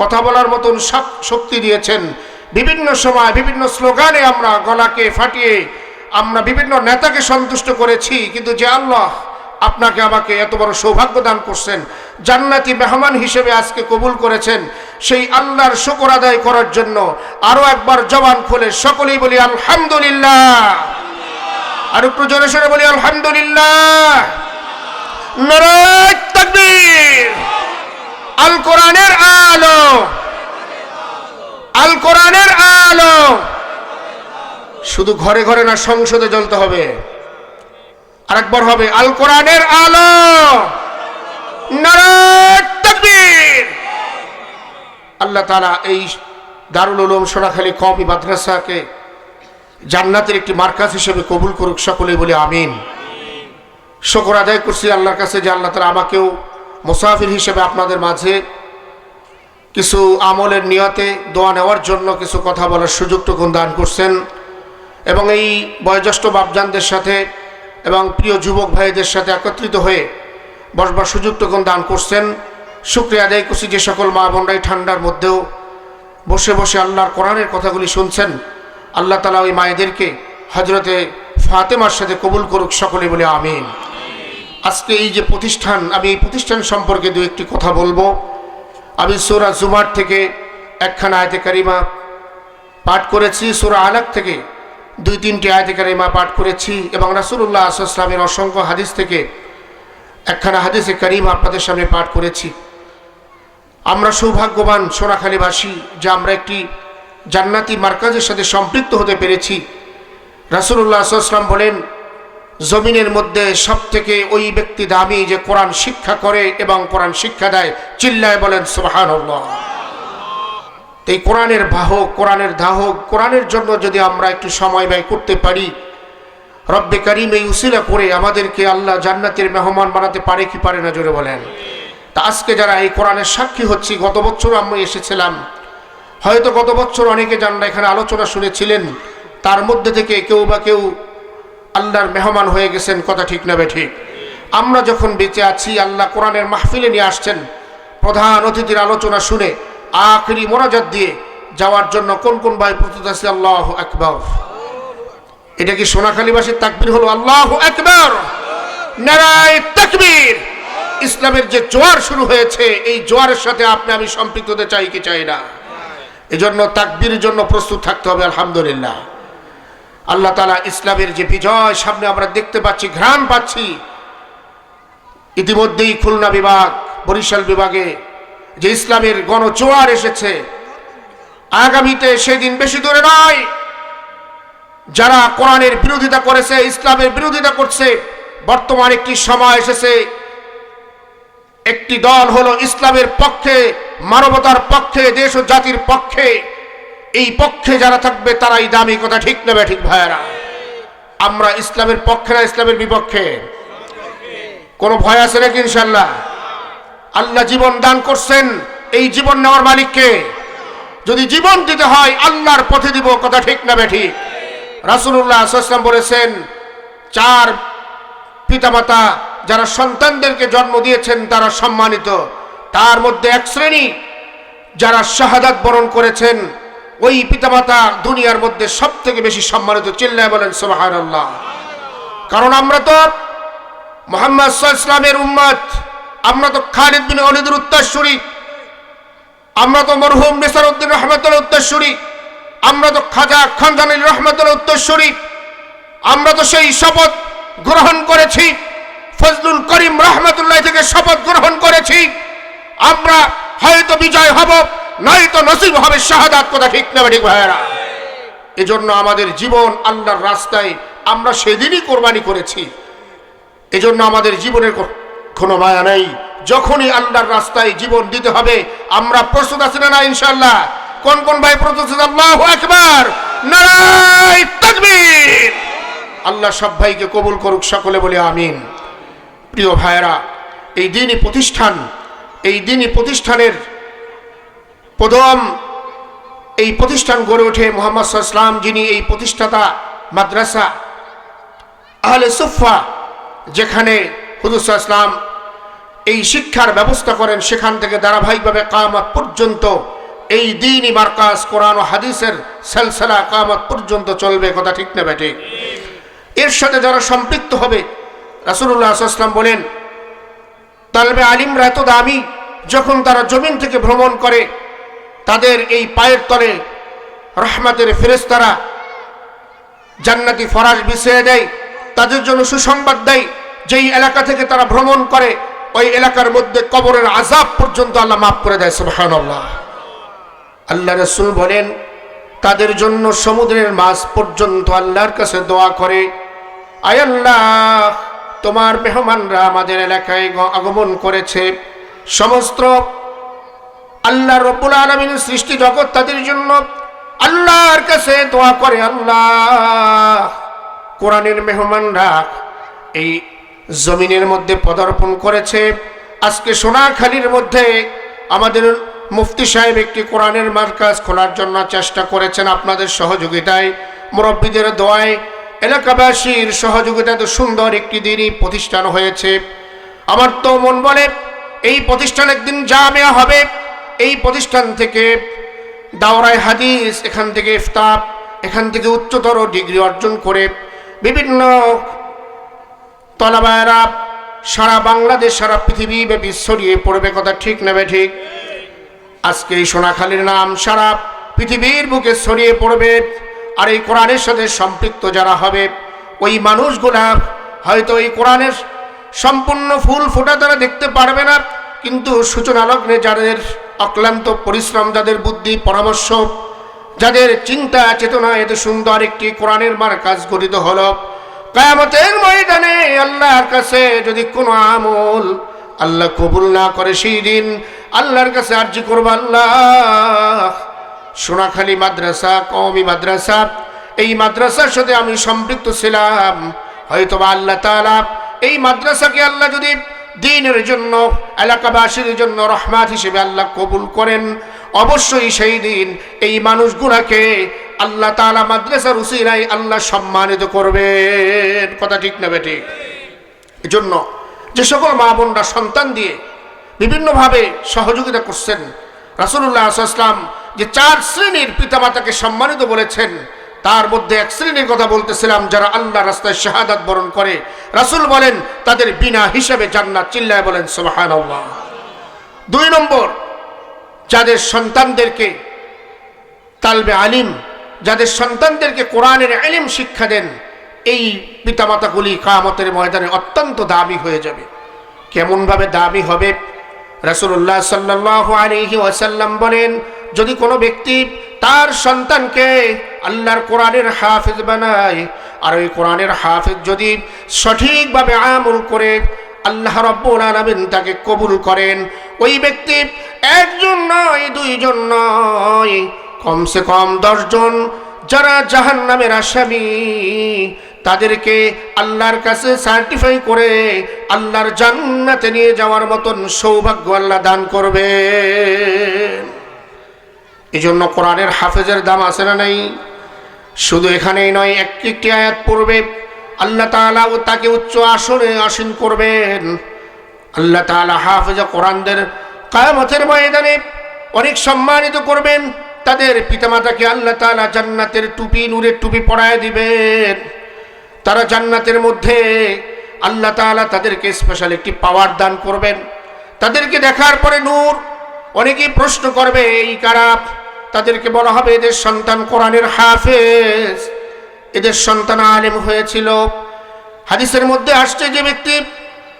কথা বলার মতন শক- শক্তি দিয়েছেন। বিভিন্ন সময় বিভিন্ন স্লোগানে আমরা গলাকে ফাটিয়ে আমরা বিভিন্ন নেতাকে সন্তুষ্ট করেছি, কিন্তু যে আল্লাহ আপনাকে আমাকে এত বড় সৌভাগ্য দান করছেন, জান্নাতি মেহমান হিসেবে আজকে কবুল করেছেন, সেই আল্লাহর শুকর আদায় করার জন্য আরও একবার জবান খুলে সকলেই বলি আলহামদুলিল্লাহ। আর একটু জোরে সরে বলি আলহামদুলিল্লাহ। নারায় তাকবীর। আল কোরআনের আলো। আল কোরআনের আলো। শুধু ঘরে ঘরে না, সংসদে জ্বলতে হবে। আরেকবার হবে, আল কোরআনের আলো। আল্লাহ তাআলা এই দারুল উলুম সোনাখালী কমি মাদ্রাসাকে জান্নাতের একটি মার্কাজ হিসেবে কবুল করুক, সকলেই বলে আমিন। শকর আদায় করছি আল্লাহর কাছে যে আল্লাহ তালা আমাকেও মুসাফির হিসেবে আপনাদের মাঝে কিছু আমলের নিয়তে দোয়া নেওয়ার জন্য কিছু কথা বলার সুযোগটুকু দান করছেন এবং এই বয়োজ্যেষ্ঠ বাপজানদের সাথে এবং প্রিয় যুবক ভাইদের সাথে একত্রিত হয়ে বসবার সুযোগটুকু দান করছেন। শুক্রিয়া আদায় করছি যে সকল মা বোনরাই ঠান্ডার মধ্যেও বসে বসে আল্লাহর কোরআনের কথাগুলি শুনছেন। আল্লাহ তালা ওই মায়েদেরকে হজরতে ফাতেমার সাথে কবুল করুক সকলে বলে আমিন। আজকে এই যে প্রতিষ্ঠান, আমি এই প্রতিষ্ঠান সম্পর্কে দু একটি কথা বলব। আমি সুরা জুমার থেকে একখানা আয়তে কারিমা পাঠ করেছি, সোরা আলাক থেকে দুই তিনটি আয়তে কারিমা পাঠ করেছি এবং রাসুল্লাহ আসলামের অসংখ্য হাদিস থেকে একখানা হাদিসে কারিম আপনাদের সামনে পাঠ করেছি। আমরা সৌভাগ্যবান সোনাখালীবাসী যে আমরা একটি জান্নাতি মার্কাজের সাথে সম্পৃক্ত হতে পেরেছি। রাসুল্লাহ আসলাম বলেন জমিনের মধ্যে সব থেকে ওই ব্যক্তি দামি যে কোরআন শিক্ষা করে এবং কোরআন শিক্ষা দেয়, চিল্লায় বলেন সুবাহান এই কোরআনের বাহক, কোরআনের দাহক, কোরআনের জন্য যদি আমরা একটু সময় ব্যয় করতে পারি, রব্বে করিম এই উসিলা করে আমাদেরকে আল্লাহ জান্নাতের মেহমান বানাতে পারে কি পারে না, জোরে বলেন। তা আজকে যারা এই কোরআনের সাক্ষী হচ্ছি, গত বছর আমি এসেছিলাম। হয়তো গত বছর অনেকে জানরা এখানে আলোচনা শুনেছিলেন, তার মধ্যে থেকে কেউ বা কেউ আল্লাহর মেহমান হয়ে গেছেন, কথা ঠিক না ঠিক? আমরা যখন বেঁচে আছি, আল্লাহ কোরআনের মাহফিলে নিয়ে আসছেন, প্রধান অতিথির আলোচনা শুনে, আখরি মোনাজাত দিয়ে যাওয়ার জন্য কোন কোন ভাই প্রস্তুত আছে? আল্লাহ আকবর। এটা কি সোনাখালীবাসীর তাকবির হলো? আল্লাহ আকবর। নারায় তাকবীর। ইসলামের যে জোয়ার শুরু হয়েছে, এই জোয়ারের সাথে আপনি, আমি সম্পৃক্ত হতে চাই কি চাই না? এজন্য তাকবির জন্য প্রস্তুত থাকতে হবে, আলহামদুলিল্লাহ। আল্লাহ তালা ইসলামের যে বিজয়, সামনে আমরা দেখতে পাচ্ছি, ঘ্রাণ পাচ্ছি। ইতিমধ্যেই খুলনা বিভাগ, বরিশাল বিভাগে যে ইসলামের গণজোয়ার এসেছে, আগামীতে সেদিন বেশি দূরে নয়। যারা কোরআনের বিরোধিতা করেছে, ইসলামের বিরোধিতা করছে, বর্তমান একটি সময় এসেছে। একটি দল হলো ইসলামের পক্ষে, মানবতার পক্ষে, দেশ ও জাতির পক্ষে। এই পক্ষে যারা থাকবে, তারাই দামি কথা ঠিক নেবে, ঠিক ভাইয়েরা। আমরা ইসলামের পক্ষে না ইসলামের বিপক্ষে? কোনো ভয় আছে নাকি ইনশাল্লাহ আল্লাহ জীবন দান করছেন, এই জীবন নেওয়ার মালিককে। যদি জীবন দিতে হয়, আল্লাহর পথে দিব, কথা ঠিক না ঠিক। রাসুল্লাহ আসলাম বলেছেন, চার পিতামাতা যারা সন্তানদেরকে জন্ম দিয়েছেন, তারা সম্মানিত। তার মধ্যে এক শ্রেণি যারা শাহাদাত বরণ করেছেন ওই পিতামাতা দুনিয়ার মধ্যে সব থেকে বেশি সম্মানিত চিল্লায় বলেন সোহান আল্লাহ কারণ আমরা তো মোহাম্মদ ইসলামের উম্মত। আমরা তো খালিদ বিন অলিদের আমরা তো মরহুম নিসার উদ্দিন রহমতুল্লাহ উত্তরসূরি। আমরা তো খাজা খানজানিল রহমতুল্লাহ উত্তরসূরি। আমরা তো সেই শপথ গ্রহণ করেছি। ফজলুল করিম রহমতুল্লাহ থেকে শপথ গ্রহণ করেছি। আমরা হয়তো বিজয় হব। নয়তো নসিব হবে শাহাদাত, কথা ঠিক না ঠিক ভাইয়েরা। এজন্য আমাদের জীবন আল্লাহর রাস্তায় আমরা সেদিনই কোরবানি করেছি। এজন্য আমাদের জীবনের কোনো মায়া নেই। যখনই আল্লাহর রাস্তায় জীবন দিতে হবে, আমরা প্রস্তুত আছি না ইনশাল্লাহ কোন কোন ভাই প্রস্তুত আল্লাহু আকবার! নারায় তাকবীর! আল্লাহ সব ভাইকে কবুল করুক, সকলে বলে আমিন। প্রিয় ভাইয়েরা, এই দিনই প্রতিষ্ঠান, এই দিনই প্রতিষ্ঠানের প্রথম এই প্রতিষ্ঠান গড়ে ওঠে মোহাম্মদ ইসলাম যিনি এই প্রতিষ্ঠাতা মাদ্রাসা আহলে সুফা যেখানে ইসলাম এই শিক্ষার ব্যবস্থা করেন, সেখান থেকে ধারাবাহিকভাবে কামাত পর্যন্ত এই দিনই মার্কাজ, কোরআন ও হাদিসের সেলসেলা কামাত পর্যন্ত চলবে, কথা ঠিক না ঠিক এর সাথে যারা সম্পৃক্ত হবে রাসুল্লাহ আসলাম বলেন, তালবে আলিমরা এত দামি, যখন তারা জমিন থেকে ভ্রমণ করে তাদের এই পায়ের তলে রহমাতের ফেরেস্তারা জান্নাতি ফরাজ বিছিয়ে দেয়, তাদের জন্য সুসংবাদ দেয়, যেই এলাকা থেকে তারা ভ্রমণ করে, ওই এলাকার মধ্যে কবরের আজাব পর্যন্ত আল্লাহ মাফ করে দেয় সুবহান আল্লাহ আল্লাহ রসুল বলেন, তাদের জন্য সমুদ্রের মাছ পর্যন্ত আল্লাহর কাছে দোয়া করে, আয় আল্লাহ, তোমার মেহমানরা আমাদের এলাকায় আগমন করেছে, সমস্ত আল্লাহ রব্বুল আলমিনের সৃষ্টি জগৎ তাদের জন্য আল্লাহর কাছে দোয়া করে, আল্লাহ, কোরআনের মেহমানরা এই জমিনের মধ্যে পদার্পণ করেছে। আজকে সোনাখালীর মধ্যে আমাদের মুফতি সাহেব একটি কোরআনের মার্কাজ খোলার জন্য চেষ্টা করেছেন আপনাদের সহযোগিতায়। মুরব্বীদের দোয়ায় এলাকাবাসীর সহযোগিতায় তো সুন্দর একটি দিনই প্রতিষ্ঠান হয়েছে। আমার তো মন বলে, এই প্রতিষ্ঠান একদিন জামেয়া হবে। এই প্রতিষ্ঠান থেকে দাওরায় হাদিস, এখান থেকে ইফতাব এখান থেকে উচ্চতর ডিগ্রি অর্জন করে বিভিন্ন তলাবায়রা সারা বাংলাদেশ, সারা পৃথিবী ব্যাপী ছড়িয়ে পড়বে, কথা ঠিক নেবে ঠিক? আজকে এই সোনাখালীর নাম, সারা পৃথিবীর বুকে ছড়িয়ে পড়বে আর এই কোরআনের সাথে সম্পৃক্ত যারা হবে, ওই মানুষগুলা হয়তো এই কোরআনের সম্পূর্ণ ফুল ফোটা তারা দেখতে পারবে না। কিন্তু সূচনা লগ্নে যাদের অক্লান্ত পরিশ্রম, যাদের বুদ্ধি, পরামর্শ, যাদের চিন্তা, চেতনা এত সুন্দর একটি কোরআনের মার কাজ গঠিত হল, কায়ামতের ময়দানে আল্লাহর কাছে যদি কোনো আমল আল্লাহ কবুল না করে সেই দিন আল্লাহর কাছে আর্জি করব আল্লাহ। সোনাখালী মাদ্রাসা, কওমি মাদ্রাসা, এই মাদ্রাসার সাথে আমি সম্পৃক্ত ছিলাম। হয়তো বা আল্লাহ তাআলা এই মাদ্রাসাকে আল্লাহ যদি দিনের জন্য, এলাকাবাসীর জন্য রহমাত হিসেবে আল্লাহ কবুল করেন। অবশ্যই সেই দিন এই মানুষগুলাকে আল্লাহ তাআলা মাদ্রাসার উসিরাই আল্লাহ সম্মানিত করবেন কথা ঠিক না বেঠিক এজন্য যে সকল মা বোনরা সন্তান দিয়ে বিভিন্নভাবে সহযোগিতা করছেন রাসুল্লাহ আসলাম যে চার শ্রেণির পিতামাতাকে সম্মানিত বলেছেন তার মধ্যে এক শ্রেণির কথা বলতেছিলাম যারা আল্লাহ রাস্তায় শাহাদাত বরণ করে। রাসূল বলেন, তাদের বিনা হিসাবে জান্নাত চিল্লায় বলেন সুবাহান দুই নম্বর, যাদের সন্তানদেরকে তালবে আলিম, যাদের সন্তানদেরকে কোরআনের আলিম শিক্ষা দেন, এই পিতামাতাগুলি কামতের ময়দানে অত্যন্ত দামি হয়ে যাবে। কেমনভাবে দামি হবে? রাসূলুল্লাহ সাল্লাল্লাহু আলাইহি ওয়াসাল্লাম বলেন, যদি কোনো ব্যক্তি তার সন্তানকে আল্লাহর কোরআনের হাফেজ বানায়। আর ওই কোরআনের হাফেজ যদি সঠিকভাবে আমল করে, আল্লাহ রব্বুল আলামিন তাকে কবুল করেন। ওই ব্যক্তি একজন নয়, দুইজন নয়, কমসে কম দশজন যারা জাহান নামের আসামি, তাদেরকে আল্লাহর কাছে সার্টিফাই করে আল্লাহর জান্নাতে নিয়ে যাওয়ার মতন সৌভাগ্য আল্লাহ দান করবে এই জন্য কোরআনের হাফেজের দাম আছে না নাই? শুধু এখানেই নয় এক একটি আয়াত পড়বে। আল্লাহ ও তাকে উচ্চ আসনে আসীন করবেন। আল্লাহ তাআলা হাফেজা কোরআনদের কায়ামতের ময়দানে অনেক সম্মানিত করবেন। তাদের পিতামাতাকে আল্লাহ তাআলা জান্নাতের টুপি, নূরের টুপি পরায় দিবেন। তারা জান্নাতের মধ্যে আল্লাহ তাআলা তাদেরকে স্পেশাল একটি পাওয়ার দান করবেন। তাদেরকে দেখার পরে নূর অনেকেই প্রশ্ন করবে, এই কারা? তাদেরকে বলা হবে এদের সন্তান কোরআনের হাফেজ। এদের সন্তান আলেম হয়েছিল। হাদিসের মধ্যে আসছে যে ব্যক্তি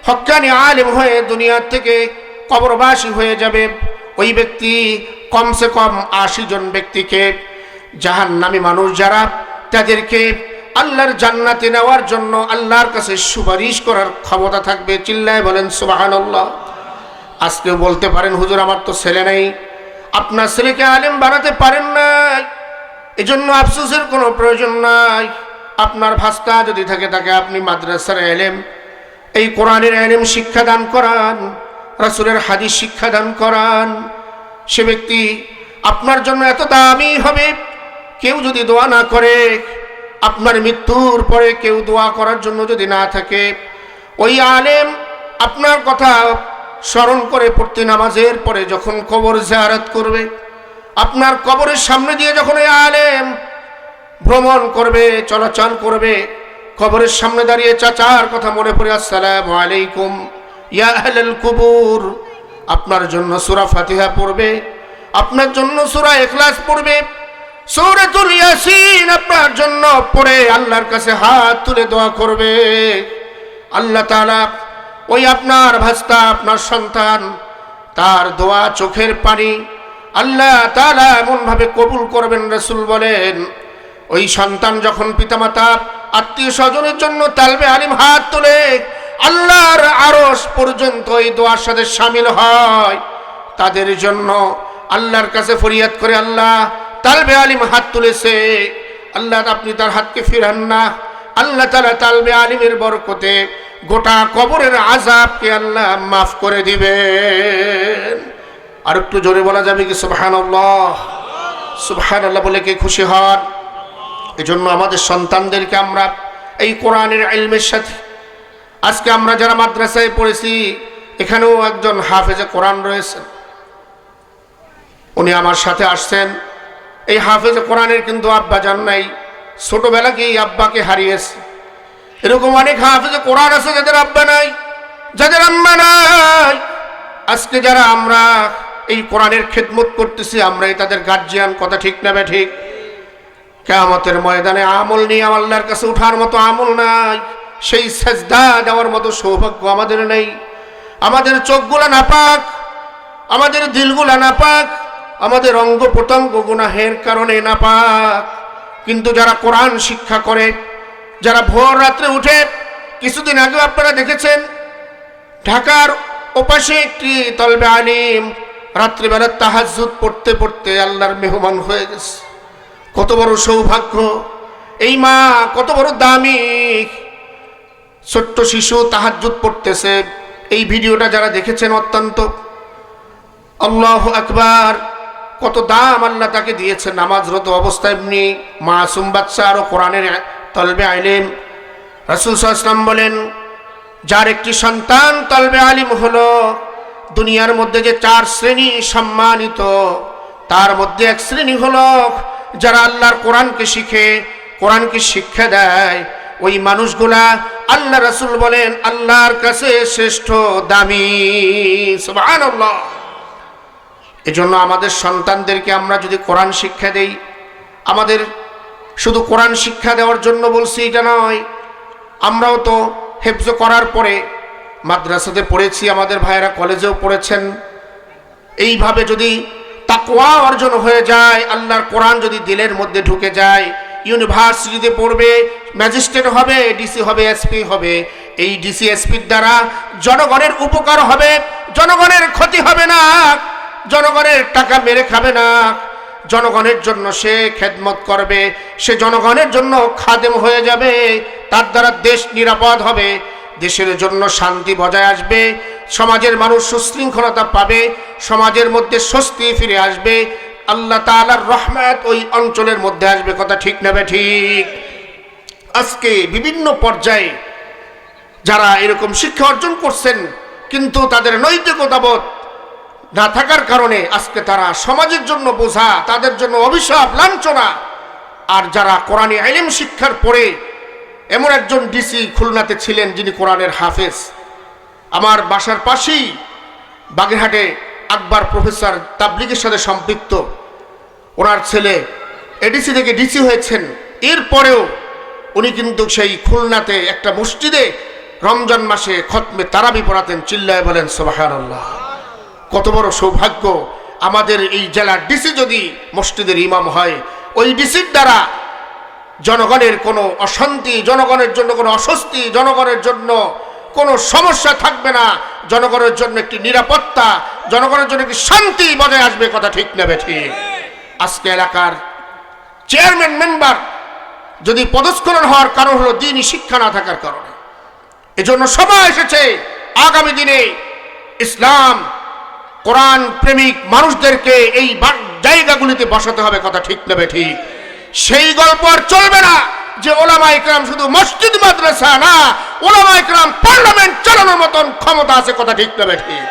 হক্কানি আলেম হয়ে দুনিয়ার থেকে কবরবাসী হয়ে যাবে। ওই ব্যক্তি কমসে কম আশি জন ব্যক্তিকে জাহান নামী মানুষ যারা, তাদেরকে আল্লাহর জান্নাতে নেওয়ার জন্য আল্লাহর কাছে সুপারিশ করার ক্ষমতা থাকবে। চিল্লায় বলেন সুবাহান আজকেও বলতে পারেন, হুজুর, আমার তো ছেলে নেই। আপনার ছেলেকে আলেম বানাতে পারেন নাই, এজন্য আফসোসের কোনো প্রয়োজন নাই। আপনার ভাস্তা যদি থাকে, তাকে আপনি মাদ্রাসার এলেম এই কোরআনের এলেম শিক্ষা দান করান, রাসুলের হাদিস শিক্ষা দান করান। সে ব্যক্তি আপনার জন্য এত দামি হবে, কেউ যদি দোয়া না করে, আপনার মৃত্যুর পরে কেউ দোয়া করার জন্য যদি না থাকে, ওই আলেম আপনার কথা স্মরণ করে পড়তে নামাজের পরে যখন কবর জিয়ারত করবে, আপনার কবরের সামনে দিয়ে যখন এই আলেম ভ্রমণ করবে, চলাচল করবে, কবরের সামনে দাঁড়িয়ে চাচার কথা মনে পড়ে, আসসালামু আলাইকুম, ইয়া আহলাল কুবুর। আপনার জন্য সুরা ফাতিহা পড়বে, আপনার জন্য সুরা এখলাস পড়বে। সূরাতুল ইয়াসিন আপনার জন্য পড়ে, আল্লাহর কাছে হাত তুলে দোয়া করবে। আল্লাহ তাআলা ওই আপনার ভাস্তা, আপনার সন্তান, তার দোয়া চোখের পানি, আল্লাহ তাআলা এমনভাবে কবুল করবেন, রসুল বলেন। ওই সন্তান যখন পিতামাতা, আত্মীয় স্বজনের জন্য তালবে আলিম হাত তোলে, আল্লাহর আরস পর্যন্ত এই দোয়ার সাথে সামিল হয়। তাদের জন্য আল্লাহর কাছে ফরিয়াদ করে আল্লাহ তালবে আলিম হাত তুলেছে। আল্লাহ আপনি তার হাতকে ফিরান না। আল্লাহ তালা তালবে আলিমের বরকতে গোটা কবরের আজাবকে আল্লাহ মাফ করে দিবেন। আর একটু জোরে বলা যাবে কি সুবহান আল্লাহ সুবহান আল্লাহ বলে কে খুশি হন? এজন্য আমাদের সন্তানদেরকে আমরা এই কোরআনের ইলমের সাথে, আজকে আমরা যারা মাদ্রাসায় পড়েছি, এখানেও একজন হাফেজে কোরআন রয়েছেন। উনি আমার সাথে আসছেন। এই হাফেজে কোরআনের কিন্তু আব্বা জান নাই। ছোটবেলাকেই আব্বাকে হারিয়েছে। এরকম অনেক হাফেজে কোরআন আছে যাদের আব্বা নাই, যাদের আম্মা নাই। আজকে যারা আমরা এই কোরআনের খেদমত করতেছি আমরাই তাদের গার্জিয়ান কথা ঠিক নেবে ঠিক? কেয়ামতের ময়দানে আমল নিয়ে আল্লাহর কাছে উঠার মতো আমল নাই। সেই সেজদা দেওয়ার মতো সৌভাগ্য আমাদের নেই। আমাদের চোখগুলা নাপাক, আমাদের দিলগুলা নাপাক, আমাদের অঙ্গ প্রত্যঙ্গ গুনাহের কারণে নাপাক। কিন্তু যারা কোরআন শিক্ষা করে, যারা ভোর রাত্রে উঠে, কিছুদিন আগে আপনারা দেখেছেন, ঢাকার ওপাশে একটি তলবে আলিম রাত্রিবেলা তাহাজুদ পড়তে পড়তে আল্লাহর মেহমান হয়ে গেছে। কত বড় সৌভাগ্য। এই মা কত বড় দামি। ছোট্ট শিশু তাহাজুদ পড়তেছে। এই ভিডিওটা যারা দেখেছেন অত্যন্ত। আল্লাহ আকবার। কত দাম আল্লাহ তাকে দিয়েছে নামাজরত অবস্থা এমনি মাসুম বাচ্চা আরও কোরআনের তলবে আইলেম রাসুল সাল্লাম বলেন, যার একটি সন্তান তলবে আলিম হলো, দুনিয়ার মধ্যে যে চার শ্রেণি সম্মানিত, তার মধ্যে এক শ্রেণি হলো যারা আল্লাহর কোরআনকে শিখে, কোরআনকে শিক্ষা দেয়। ওই মানুষগুলা আল্লাহ রাসুল বলেন, আল্লাহর কাছে শ্রেষ্ঠ দামি। সুবহানাল্লাহ। এজন্য আমাদের সন্তানদেরকে আমরা যদি কোরআন শিক্ষা দেই, আমাদের শুধু কোরআন শিক্ষা দেওয়ার জন্য বলছি এটা নয়, আমরাও তো হেফজ করার পরে মাদ্রাসাতে পড়েছি, আমাদের ভাইয়েরা কলেজেও পড়েছেন। এইভাবে যদি তাকওয়া অর্জন হয়ে যায়, আল্লাহর কোরআন যদি দিলের মধ্যে ঢুকে যায়, ইউনিভার্সিটিতে পড়বে, ম্যাজিস্ট্রেট হবে, ডিসি হবে, এসপি হবে, এই ডিসি, এসপির দ্বারা জনগণের উপকার হবে, জনগণের ক্ষতি হবে না। জনগণের টাকা মেরে খাবে না। জনগণের জন্য সে খেদমত করবে। সে জনগণের জন্য খাদেম হয়ে যাবে। তার দ্বারা দেশ নিরাপদ হবে। দেশের জন্য শান্তি বজায় আসবে। সমাজের মানুষ সুশৃঙ্খলতা পাবে। সমাজের মধ্যে স্বস্তি ফিরে আসবে। আল্লাহ তাআলার রহমত ওই অঞ্চলের মধ্যে আসবে। কথা ঠিক নেবে ঠিক? আজকে বিভিন্ন পর্যায়ে যারা এরকম শিক্ষা অর্জন করছেন, কিন্তু তাদের নৈতিকতাবোধ না থাকার কারণে আজকে তারা সমাজের জন্য বোঝা, তাদের জন্য অভিশাপ, লাঞ্ছনা। আর যারা কোরআনে আইলেম শিক্ষার পরে এমন একজন ডিসি খুলনাতে ছিলেন যিনি কোরআনের হাফেজ। আমার বাসার পাশেই বাগেরহাটে আকবর প্রফেসর তাবলিগের সাথে সম্পৃক্ত। ওনার ছেলে এডিসি থেকে ডিসি হয়েছেন। এরপরেও উনি কিন্তু সেই খুলনাতে একটা মসজিদে রমজান মাসে খতমে তারাবি পড়াতেন, চিল্লায় বলেন সোবাহান আল্লাহ কত বড় সৌভাগ্য আমাদের এই জেলার ডিসি যদি মসজিদের ইমাম হয়। ওই ডিসির দ্বারা জনগণের কোনো অশান্তি, জনগণের জন্য কোনো অস্বস্তি, জনগণের জন্য কোনো সমস্যা থাকবে না। জনগণের জন্য একটি নিরাপত্তা, জনগণের জন্য একটি শান্তি বজায় আসবে কথা ঠিক নেবে ঠিক। আজকে এলাকার চেয়ারম্যান, মেম্বার যদি পদস্খলন হওয়ার কারণ হলো দিনই শিক্ষা না থাকার কারণে। এজন্য সময় এসেছে। আগামী দিনে ইসলাম কোরআন প্রেমিক মানুষদেরকে এই জায়গাগুলিতে বসাতে হবে, কথা ঠিক নেবে ঠিক? সেই গল্প আর চলবে না যে ওলামা ইকরাম শুধু মসজিদ, মাদ্রাসা না, ওলামা ইকরাম পার্লামেন্ট চালানোর মতন ক্ষমতা আছে, কথা ঠিক নেবে ঠিক?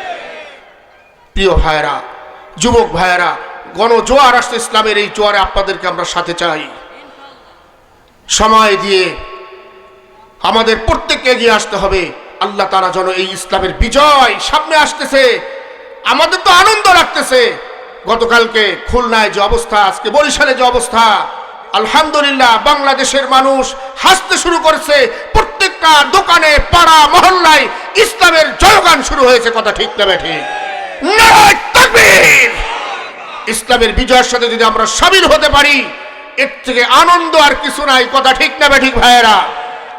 প্রিয় ভাইয়েরা, যুবক ভাইয়েরা, গণজোয়ার আসছে, ইসলামের এই জোয়ারে আপনাদেরকে আমরা সাথে চাই। সময় দিয়ে আমাদের প্রত্যেককে এগিয়ে আসতে হবে। আল্লাহ তারা যেন এই ইসলামের বিজয় সামনে আসতেছে। আমাদের তো আনন্দ লাগতেছে। গতকালকে খুলনায় যে অবস্থা, আজকে বরিশালে যে অবস্থা, আলহামদুলিল্লাহ বাংলাদেশের মানুষ হাসতে শুরু করেছে। প্রত্যেকটা দোকানে, পাড়া, মহল্লায় ইসলামের জয়গান শুরু হয়েছে, কথা ঠিক না ঠিক ইসলামের বিজয়ের সাথে যদি আমরা সামিল হতে পারি, এর থেকে আনন্দ আর কিছু নাই, কথা ঠিক না ঠিক ভাইয়েরা।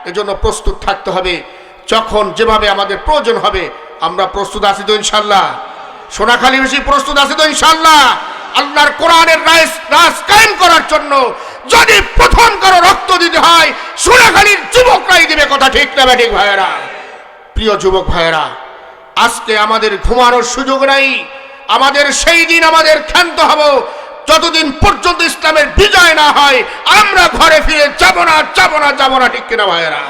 এজন্য প্রস্তুত থাকতে হবে। যখন যেভাবে আমাদের প্রয়োজন হবে, আমরা প্রস্তুত আছি তো ইনশাল্লাহ। সোনাখালী বেশি প্রস্তুত আছে তো ইনশাল্লাহ আল্লাহর কোরআনের রাইস রাজ কায়েম করার জন্য যদি প্রথম কারও রক্ত দিতে হয়, সোনাখালীর যুবকরাই দিবে কথা ঠিক না ঠিক ভাইয়েরা। প্রিয় যুবক ভাইয়েরা, আজকে আমাদের ঘুমানোর সুযোগ নাই। আমাদের সেই দিন আমাদের ক্ষান্ত হব। যতদিন পর্যন্ত ইসলামের বিজয় না হয়, আমরা ঘরে ফিরে যাব না যাব না যাব না, ঠিক কিনা ভাইয়েরা?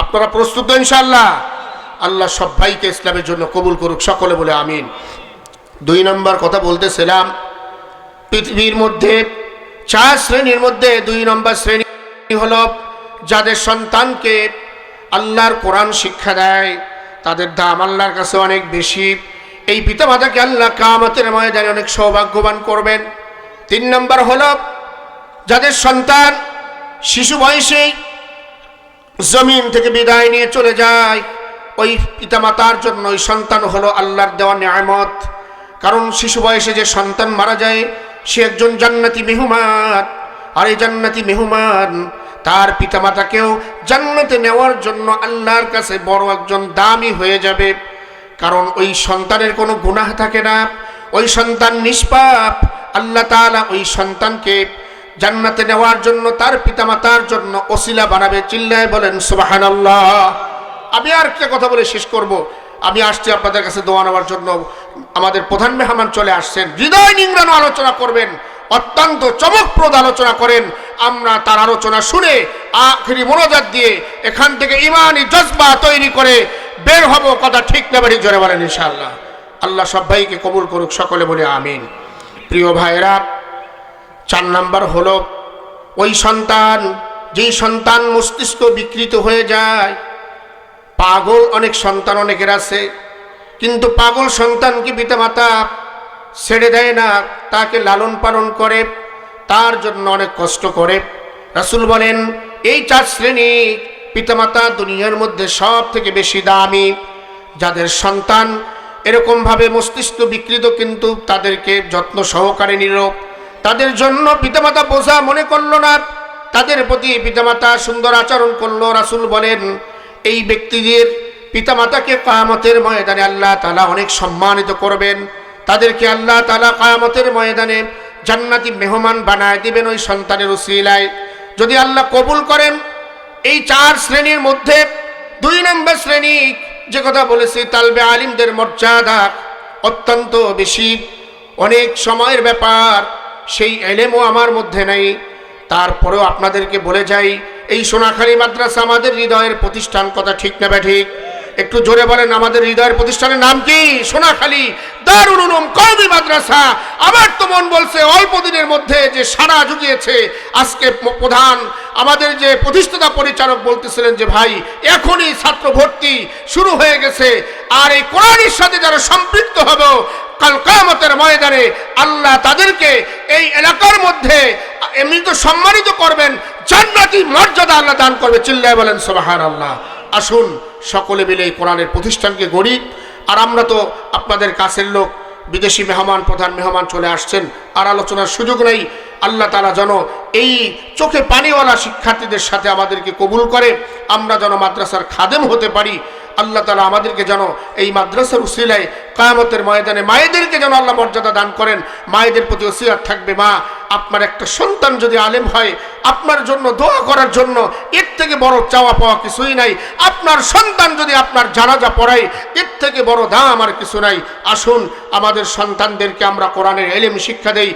আপনারা প্রস্তুত ইনশাল্লাহ আল্লাহ সব ভাইকে ইসলামের জন্য কবুল করুক, সকলে বলে আমিন। দুই নম্বর কথা বলতেছিলাম, পৃথিবীর মধ্যে চার শ্রেণির মধ্যে দুই নম্বর শ্রেণি হল যাদের সন্তানকে আল্লাহর কোরআন শিক্ষা দেয়, তাদের দাম আল্লাহর কাছে অনেক বেশি। এই পিতামাতাকে আল্লাহ কামতের ময়দানে অনেক সৌভাগ্যবান করবেন। তিন নম্বর হল যাদের সন্তান শিশু বয়সেই জমিন থেকে বিদায় নিয়ে চলে যায় ওই পিতামাতার জন্য ওই সন্তান হলো আল্লাহর দেওয়া নিয়ামত। কারণ শিশু বয়সে যে সন্তান মারা যায়, সে একজন জান্নাতি মেহমান। আর এই জান্নাতি মেহমান তার পিতামাতাকেও জান্নাতে নেওয়ার জন্য আল্লাহর কাছে বড় একজন দামি হয়ে যাবে। কারণ ওই সন্তানের কোনো গুনাহ থাকে না। ওই সন্তান নিষ্পাপ। আল্লাহ তাআলা ওই সন্তানকে জান্নাতে নেওয়ার জন্য তার পিতামাতার জন্য ওসিলা বানাবে, চিল্লায় বলেন, সুবহানাল্লাহ। আমি আর একটা কথা বলে শেষ করব। আমি আসছি আপনাদের কাছে দোয়া নেওয়ার জন্য। আমাদের প্রধান মেহমান চলে আসছেন। হৃদয় নিংড়ানো আলোচনা করবেন। অত্যন্ত চমকপ্রদ আলোচনা করেন। আমরা তার আলোচনা শুনে আখরি মনোজাত দিয়ে এখান থেকে ইমানি জজবা তৈরি করে বের হব। কথা ঠিক না বাড়ি জোরে বলেন ইনশাআল্লাহ। আল্লাহ সবাইকে কবুল করুক, সকলে বলে আমিন। প্রিয় ভাইরা চার নাম্বার হলো, ওই সন্তান, যেই সন্তান মস্তিষ্ক বিকৃত হয়ে যায় পাগল, অনেক সন্তান অনেকের আছে। কিন্তু পাগল সন্তান সন্তানকে পিতামাতা ছেড়ে দেয় না? তাকে লালন পালন করে, তার জন্য অনেক কষ্ট করে। রাসুল বলেন, এই চার শ্রেণি পিতামাতা দুনিয়ার মধ্যে সব থেকে বেশি দামি। যাদের সন্তান এরকমভাবে মস্তিষ্ক বিকৃত, কিন্তু তাদেরকে যত্ন সহকারে নিল। তাদের জন্য পিতামাতা বোঝা মনে করল না। তাদের প্রতি পিতামাতা সুন্দর আচরণ করল। রাসুল বলেন এই ব্যক্তিদের পিতামাতাকে কায়ামতের ময়দানে আল্লাহ তালা অনেক সম্মানিত করবেন। তাদেরকে আল্লাহ তালা কায়ামতের ময়দানে জান্নাতি মেহমান বানায় দিবেন ওই সন্তানের উসিলায় যদি আল্লাহ কবুল করেন, এই চার শ্রেণির মধ্যে দুই নম্বর শ্রেণি, যে কথা বলেছি, তালবে আলিমদের মর্যাদা অত্যন্ত বেশি। অনেক সময়ের ব্যাপার, সেই এলেমও আমার মধ্যে নেই। তারপরেও আপনাদেরকে বলে যাই এই সোনাখালী মাদ্রাসা আমাদের হৃদয়ের প্রতিষ্ঠান, কথা ঠিক না ঠিক একটু জোরে বলেন, আমাদের হৃদয়ের প্রতিষ্ঠানের নাম কি? সোনাখালী দারুল উলুম কওমি মাদ্রাসা। আমার তো মন বলছে অল্প দিনের মধ্যে যে সারা জুগিয়েছে আজকে প্রধান। আমাদের যে প্রতিষ্ঠাতা পরিচালক বলতেছিলেন যে, ভাই, এখনই ছাত্র ভর্তি শুরু হয়ে গেছে। আর এই কোরআনের সাথে যারা সম্পৃক্ত হবে, কাল কামতের ময়দানে আল্লাহ তাদেরকে এই এলাকার মধ্যে এমনি তো সম্মানিত করবেন জান্নাতি মর্যাদা আল্লাহ দান করবে। চিল্লায় বলেন সোবাহার আল্লাহ আসুন, সকলে মিলে এই কোরআনের প্রতিষ্ঠানকে গড়ি। আর আমরা তো আপনাদের কাছের লোক, বিদেশি মেহমান, প্রধান মেহমান চলে আসছেন। আর আলোচনার সুযোগ নেই। আল্লাহ তালা যেন এই চোখে পানিওয়ালা শিক্ষার্থীদের সাথে আমাদেরকে কবুল করে। আমরা যেন মাদ্রাসার খাদেম হতে পারি। আল্লাহ তালা আমাদেরকে যেন এই মাদ্রাসার উসিলায় কায়ামতের ময়দানে মায়েদেরকে যেন আল্লাহ মর্যাদা দান করেন। মায়েদের প্রতি ওসিয়াত থাকবে, মা। আপনার একটা সন্তান যদি আলেম হয়, আপনার জন্য দোয়া করার জন্য এর থেকে বড় চাওয়া পাওয়া কিছুই নাই। আপনার সন্তান যদি আপনার জানাজা পড়ায়, এর থেকে বড় দাম আর কিছু নাই। আসুন, আমাদের সন্তানদেরকে আমরা কোরআনের এলেম শিক্ষা দেই।